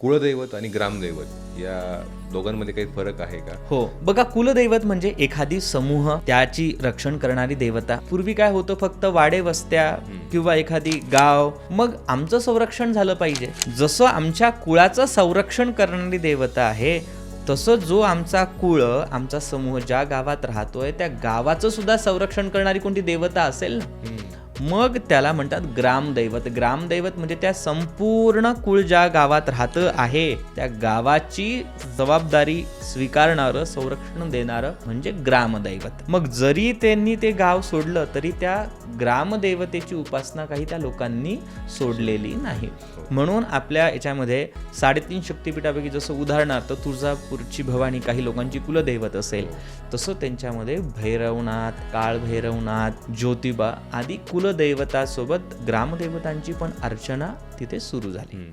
कुळदैवत आणि ग्रामदैवत या दोघांमध्ये काही फरक आहे का? हो. बघा कुलदैवत म्हणजे एखादी समूह त्याची रक्षण करणारी देवता. पूर्वी काय होतं फक्त वाडे वस्त्या किंवा एखादी गाव. मग आमचं संरक्षण झालं पाहिजे. जसं आमच्या कुळाचं संरक्षण करणारी देवता आहे तसं जो आमचा कुळ आमचा समूह ज्या गावात राहतोय त्या गावाचं सुद्धा संरक्षण करणारी कोणती देवता असेल ना? मग त्याला म्हणतात ग्रामदैवत. ग्रामदैवत म्हणजे त्या संपूर्ण कुळ ज्या गावात राहतं आहे त्या गावाची जबाबदारी स्वीकारणारं संरक्षण देणारं म्हणजे ग्रामदैवत. मग जरी त्यांनी ते गाव सोडलं तरी त्या ग्रामदैवतेची उपासना काही त्या लोकांनी सोडलेली नाही. म्हणून आपल्या याच्यामध्ये साडेतीन शक्तिपीठापैकी जसं उदाहरणार्थ तुळजापूरची भवानी काही लोकांची कुलदैवत असेल तसं त्यांच्यामध्ये भैरवनाथ काळभैरवनाथ ज्योतिबा आदी कुल कुलदैवतासोबत ग्रामदैवतांची पण अर्चना तिथे सुरू झाली.